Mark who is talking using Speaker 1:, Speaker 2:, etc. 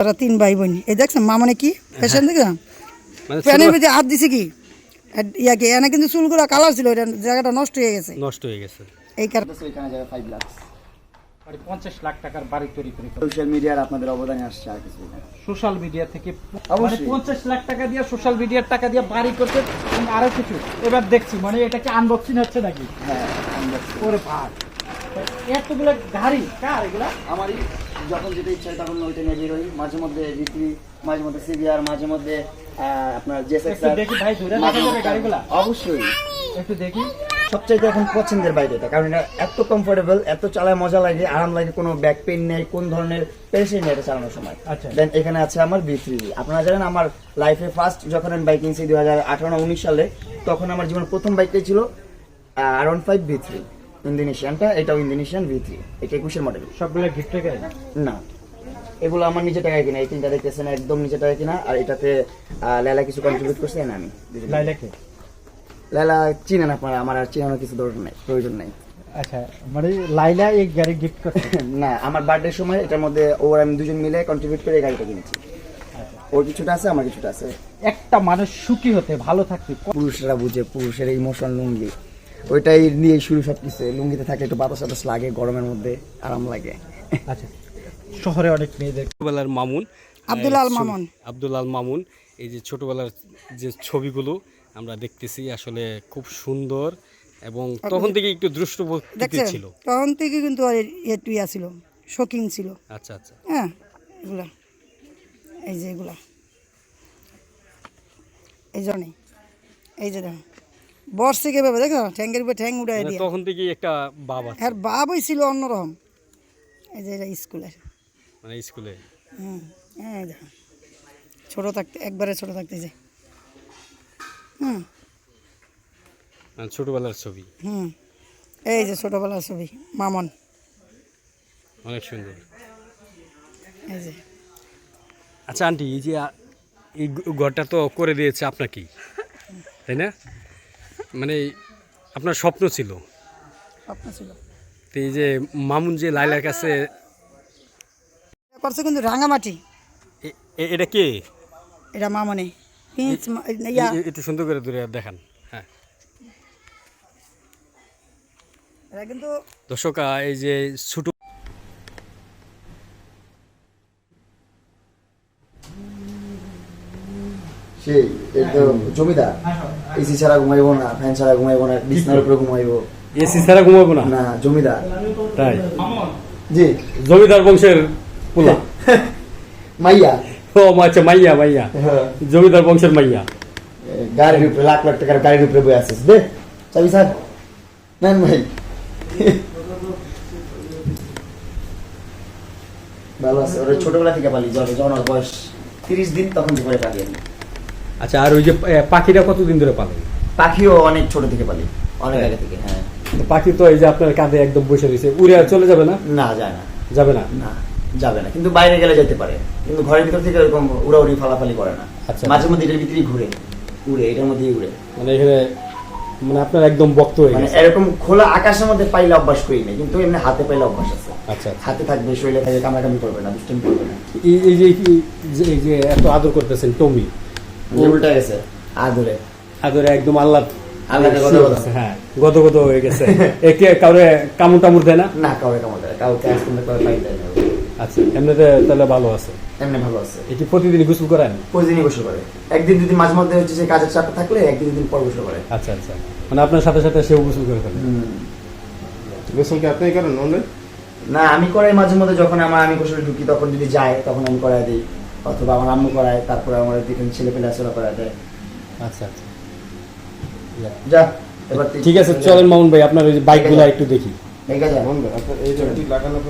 Speaker 1: তারা তিন ভাই বোন। এই দেখছেন মা মানে কি? ফ্যাশন দেখছেন
Speaker 2: মানে
Speaker 1: প্যানের ভিতরে হাত দিছে কি? ইয়াকে এনে কিন্তু চুলগুলো কালার ছিল এটা জায়গাটা নষ্ট হয়ে গেছে।
Speaker 2: নষ্ট হয়ে গেছে।
Speaker 1: এই কারণে
Speaker 3: এখানে যাবে ফাইভ লাখ
Speaker 4: পঞ্চাশ লাখ টাকার বাড়ি তৈরি করে
Speaker 3: সোশ্যাল মিডিয়ার আপনাদের অবদানে আসছে আর কিছু
Speaker 4: সোশ্যাল মিডিয়া থেকে মানে
Speaker 3: অবশ্যই।
Speaker 4: পঞ্চাশ লাখ টাকা দিয়ে সোশ্যাল মিডিয়ার টাকা দিয়ে বাড়ি করতে আরও কিছু এবার দেখছি মানে এটাকে আনবক্সিং হচ্ছে নাকি?
Speaker 3: হ্যাঁ
Speaker 4: ওরে ভাই। এতগুলো গাড়ি? কার এগুলা
Speaker 3: আমারই যখন যেতে ইচ্ছা হয় তখন ওইটা নিয়ে বেরোই। মাঝে মধ্যে বিক্রি মাঝে মধ্যে সিবিআর মাঝে মধ্যে আপনার জেসেক্স
Speaker 4: দেখি ভাই ধরে গাড়িগুলা?
Speaker 3: অবশ্যই।
Speaker 4: একটু দেখি।
Speaker 3: সবচাইতে এখন পছন্দের বাইক এটা কারণ এটা এত কমফোর্টেবল এত চালায় মজা লাগে আরাম লাগে কোনো ব্যাক পেইন নেই কোন ধরনের পেরেশানি নেই এটা চালানোর সময়।
Speaker 4: আচ্ছা।
Speaker 3: দেন এখানে আছে আমার বি থ্রি আপনারা জানেন আমার লাইফে ফার্স্ট যখন আমি বাইক কিনছি দুই হাজার আঠারো উনিশ সালে তখন আমার জীবনের প্রথম বাইকটাই ছিল R one five V three ইন্দোনেশিয়ানটা এটাও ইন্দোনেশিয়ান ভি থ্রি এটা একুশের মডেল
Speaker 4: সবগুলো গিফট
Speaker 3: না। এগুলো আমার নিজে টাকায় কিনা এই তিনটা দেখতেছেন একদম নিজে টাকায় কিনা আর এটাতে লেলা কিছু কন্ট্রিবিউট করছে না আমি।
Speaker 4: লাইলাকে
Speaker 3: লেলা চিনেন আপনারা আমার আর চিনানোর কিছু দরকার নাই প্রয়োজন নাই।
Speaker 4: আচ্ছা মানে লাইলা এই গাড়ি গিফট করছে।
Speaker 3: না আমার বার্থডের সময় এটার মধ্যে ওর আমি দুজন মিলে কন্ট্রিবিউট করে এই গাড়িটা কিনেছি। ওর কিছুটা আছে আমার কিছুটা আছে।
Speaker 4: একটা মানুষ সুখী হতে ভালো থাকতে
Speaker 3: পুরুষরা বুঝে পুরুষের ইমোশন লুঙ্গি। ওইটাই নিয়ে শুরু সব কিছু। লুঙ্গিতে থাকলে একটু বাতাস বাতাস লাগে গরমের মধ্যে আরাম লাগে।
Speaker 4: আচ্ছা শহরে অনেক মেয়েদের
Speaker 2: ছোটবেলার মামুন।
Speaker 1: আব্দুল আল মামুন।
Speaker 2: আব্দুল আল মামুন এই যে ছোটবেলার যে ছবিগুলো আমরা দেখতেছি আসলে খুব সুন্দর এবং তখন থেকে একটু
Speaker 1: দৃষ্ট
Speaker 2: ছিল।
Speaker 1: তখন থেকে কিন্তু আর একটু ইয়া ছিল শৌখিন ছিল।
Speaker 2: আচ্ছা আচ্ছা।
Speaker 1: হ্যাঁ এগুলা। এই যে এগুলা। এই জন্যই এই যে দেখো বর্ষে কে ভাবে দেখো ঠ্যাঙ্গের উপরে ঠ্যাং উড়াই
Speaker 2: মানে
Speaker 1: দিয়ে।
Speaker 2: তখন থেকেই একটা বাব আছে।
Speaker 1: আর বাবই ছিল অন্যরকম এই যে এটা স্কুলের
Speaker 2: মানে স্কুলে।
Speaker 1: হুম এই দেখো। ছোটো থাকতে একবারে ছোটো থাকতে যে। হুম।
Speaker 2: মানে ছোটবেলার ছবি।
Speaker 1: হুম এই যে ছোটোবেলার ছবি মামন।
Speaker 2: অনেক সুন্দর।
Speaker 1: এই যে।
Speaker 2: আচ্ছা আন্টি এই যে এই ঘরটা তো করে দিয়েছে আপনাকেই তাই না? মানে আপনার স্বপ্ন ছিল?
Speaker 1: স্বপ্ন ছিল।
Speaker 2: তো এই যে মামুন যে লাইলার কাছে
Speaker 1: করছে কিন্তু রাঙামাটি।
Speaker 2: এটা কে?
Speaker 1: এটা মামনি।
Speaker 2: একটু সুন্দর করে দূরে দেখান। হ্যাঁ।
Speaker 1: এটা কিন্তু
Speaker 2: দর্শক এই যে ছোট
Speaker 3: সেই জমিদার। এসি ছাড়া ঘুমাইবো না ফ্যান ছাড়া ঘুমাইবো না বিছনার উপরে ঘুমাইবো।
Speaker 2: এসি ছাড়া না?
Speaker 3: না জমিদার।
Speaker 2: তাই?
Speaker 3: জি।
Speaker 2: জমিদার বংশের পোলা।
Speaker 3: মাইয়া।
Speaker 2: ও আচ্ছা মাইয়া মাইয়া।
Speaker 3: হ্যাঁ।
Speaker 2: জমিদার বংশের মাইয়া।
Speaker 3: গাড়ির উপরে লাখ লাখ টাকার গাড়ির উপরে বয়ে আছিস দে। চাবি স্যার নেন ভাই। ভালো আছে ওরা ছোটবেলা থেকে পালি যখন যখন বয়স তিরিশ দিন তখন থেকে পালি আমি
Speaker 2: আচ্ছা আর ওই যে পাখিটা কতদিন ধরে পালেন
Speaker 3: পাখিও অনেক ছোট থেকে পালি অনেক আগে থেকে হ্যাঁ।
Speaker 2: পাখি তো এই যে আপনার কাঁধে একদম বসে রয়েছে উড়ে আর চলে যাবে না?
Speaker 3: না যায় না।
Speaker 2: যাবে না?
Speaker 3: না যাবে না কিন্তু বাইরে গেলে যেতে পারে। কিন্তু ঘরের ভিতর থেকে এরকম উড়াউড়ি ফালাফালি করে না।
Speaker 2: আচ্ছা।
Speaker 3: মাঝে মধ্যে এটার ভিতরেই ঘুরে উড়ে এটার মধ্যেই উড়ে।
Speaker 2: মানে এখানে মানে আপনার একদম বক্ত হয়ে
Speaker 3: মানে
Speaker 2: গেছে।
Speaker 3: এরকম খোলা আকাশের মধ্যে পাইলে অভ্যাস করি না কিন্তু এমনি হাতে পাইলে অভ্যাস আছে।
Speaker 2: আচ্ছা আচ্ছা।
Speaker 3: হাতে থাকবে শরীরে থাকবে কামড়াকামি করবে না দুষ্টামি করবে না।
Speaker 2: এই যে কি- যে- এই যে এত আদর করতেছেন টমি
Speaker 3: উল্টা গেছে। আদরে
Speaker 2: আদরে একদম আল্লাহ। হ্যাঁ গত গত হয়ে গেছে। একে কাউরে কামড় টামড় দেয় না?
Speaker 3: না কাউরে কামড় দেয় কাউকে আজ তোমরা পাই দেয় না।
Speaker 2: আচ্ছা এমনিতে তাহলে ভালো আছে।
Speaker 3: এমনি ভালো আছে।
Speaker 2: এটি প্রতিদিন গোসল করেন?
Speaker 3: প্রতিদিনই গোসল করে। একদিন দুদিন মাঝে মধ্যে হচ্ছে যে কাজের চাপে থাকলে একদিন দুদিন পর গোসল করে।
Speaker 2: আচ্ছা আচ্ছা। মানে আপনার সাথে সাথে সেও গোসল করে ফেলে।
Speaker 5: গোসল কি আপনি করেন
Speaker 3: না আমি করাই মাঝে মধ্যে যখন আমার আমি গোসলে ঢুকি তখন যদি যায় তখন আমি করাই দিই। অথবা আমার আম্মু করায় তারপরে আমার দিকে ছেলে পেলে আসলে করা দেয়।
Speaker 2: আচ্ছা আচ্ছা।
Speaker 3: যা। এবার
Speaker 2: ঠিক আছে চলেন মামুন ভাই আপনার ওই বাইকগুলো একটু দেখি।
Speaker 3: দেখে যা
Speaker 5: বন্ধ। আপনার এই যে লাগানো